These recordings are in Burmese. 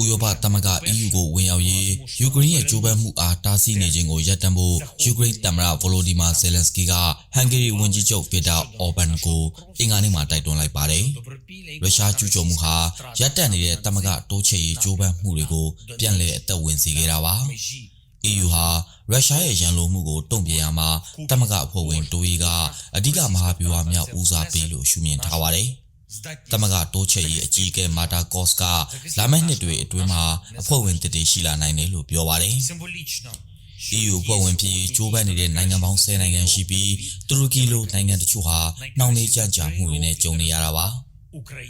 ဥရောပသမဂ္ဂ EU ကိုဝင်ရောက်ရေးယူကရိန်းရဲ့ကြိုးပမ်းမှုအားတားဆီးနေခြင်းကိုရပ်တန့်ဖို့ယူကရိန်းသမ္မတဗိုလိုဒီမာဇယ်လန်စကီကဟန်ဂေရီဝန်ကြီးချုပ်ဗီတာအော်ဘန်ကိုအင်္ဂါနေ့မှာတိုက်တွန်းလိုက်ပါတယ်။ရုရှားကျူးကျော်မှုဟာရပ်တန့်နေတဲ့သမဂ္ဂတိုးချဲ့ရေးကြိုးပမ်းမှုတွေကိုပြန်လည်အသက်ဝင်စေခဲ့တာပါ။ EU ဟာရုရှားရဲ့ရန်လိုမှုကိုတုံ့ပြန်ရမှာတမကအဖွဲ့ဝင်တိုးရီကအဓိကမဟာဗျူဟာမြောက်ဦးစားပေးလို့ရှုမြင်ထားပါတယ်။ သမဂတိုးချက်ရေးအကြီးအကဲမာတာကော့စ်ကလာမယ့်နှစ်တွေအတွင်းမှာအဖွဲ့ဝင်တည်တည်ရှိလာနိုင်တယ်လို့ပြောပါတယ်။ EU ဖွဲ့ဝင်ဖြစ်ရေးကြိုးပမ်းနေတဲ့နိုင်ငံပေါင်း10နိုင်ငံရှိပြီးတူရကီလိုနိုင်ငံတချို့ဟာနှောင့်နှေးကြကြမှုတွေနဲ့ကြုံနေရတာပါ။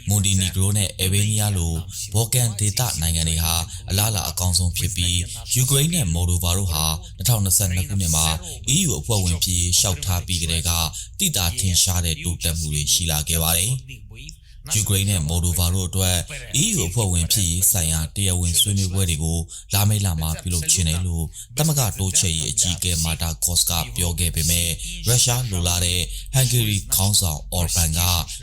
မွန်တီနီဂရိုနဲ့အေဘေးနီးယားလိုဘော်ကန်ဒေသနိုင်ငံတွေဟာအလားအလာအကောင်းဆုံးဖြစ်ပြီးယူကရိန်းနဲ့မော်ဒိုဗာတို့ဟာ2022ခုနှစ်မှာ EU အဖွဲ့ဝင်ဖြစ်ရေးရှောက်ထားပြီးကြတဲ့ကတိတာထင်ရှားတဲ့တိုးတက်မှုတွေရှိလာခဲ့ပါတယ်။ ယူကရိန်းနဲ့မော်ဒိုဗာတို့အတွက် EU အဖွဲ့ဝင်ဖြစ်ရေးဆိုင်ရာတရားဝင်ဆွေးနွေးပွဲတွေကိုလာမယ့်လမှာပြုလုပ်ခြင်းတယ်လို့တမကတိုးချဲ့ရေးအကြီးအကဲမာတာကော့စကပြောခဲ့ပေမဲ့ရုရှားလိုလားတဲ့ဟန်ဂေရီခေါင်းဆောင်အော်ဘန်က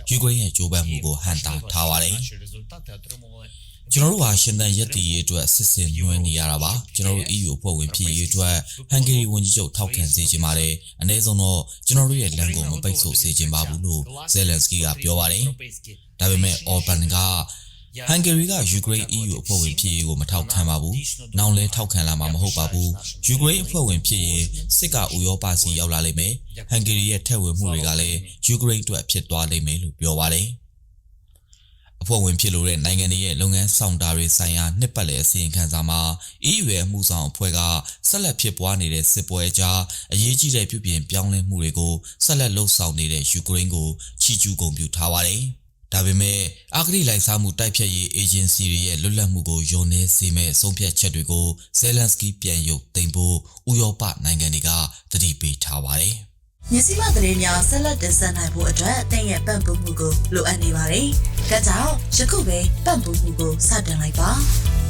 ယူကရိန်းရဲ့ကြိုးပမ်းမှုကိုဟန်တာထားပါတယ်။ ကျွန်တော်တို့ဟာရှင်သန်ရက်တည်ရေးအတွက်စစ်စင်ညွှန်းနေရတာပါကျွန်တော်တို့ EU ဖွဲ့ဝင်ဖြစ်ရေးအတွက်ဟန်ဂေရီဝန်ကြီးချုပ်ထောက်ခံစေချင်ပါတယ်အနည်းဆုံးတော့ကျွန်တော်တို့ရဲ့လမ်းကိုမပိတ်ဆို့စေချင်ပါဘူးလို့ဇယ်လန်စကီကပြောပါတယ်ဒါပေမဲ့ Orban ကဟန်ဂေရီကယူကရိန်း EU အဖွဲ့ဝင်ဖြစ်ရေးကိုမထောက်ခံပါဘူး။နောက်လဲထောက်ခံလာမှာမဟုတ်ပါဘူး။ယူကရိန်းအဖွဲ့ဝင်ဖြစ်ရင်စစ်ကဥရောပစီရောက်လာလိမ့်မယ်။ဟန်ဂေရီရဲ့ထက်ဝင်မှုတွေကလည်းယူကရိန်းအတွက်ဖြစ်သွားလိမ့်မယ်လို့ပြောပါတယ်။ အဖွဲ့ဝင်ဖြစ်လို့တဲ့နိုင်ငံတွေရဲ့လုပ်ငန်းဆောင်တာတွေဆိုင်ရာနှစ်ပတ်လည်အစီရင်ခံစာမှာ EU ရဲ့အမှုဆောင်အဖွဲ့ကဆက်လက်ဖြစ်ပွားနေတဲ့စစ်ပွဲအကြားအရေးကြီးတဲ့ပြုပြင်ပြောင်းလဲမှုတွေကိုဆက်လက်လှုပ်ဆောင်နေတဲ့ယူကရိန်းကိုချီးကျူးဂုဏ်ပြုထားပါတယ်။ဒါပေမဲ့အာဂရိလိုက်စားမှုတိုက်ဖြတ်ရေးအေဂျင်စီတွေရဲ့လွတ်လပ်မှုကိုယုံနေစေမဲ့ဆုံးဖြတ်ချက်တွေကိုဇယ်လန်စကီပြန်ရုပ်သိမ်းဖို့ဥရောပနိုင်ငံတွေကတတိပေးထားပါတယ်။ မြစီမသတင်းများဆက်လက်တင်ဆက်နိုင်ဖို့အတွက်အသင်ရဲ့ပံ့ပိုးမှုကိုလိုအပ်နေပါတယ်။ဒါကြောင့်ယခုပဲပံ့ပိုးမှုကိုစတင်လိုက်ပါ။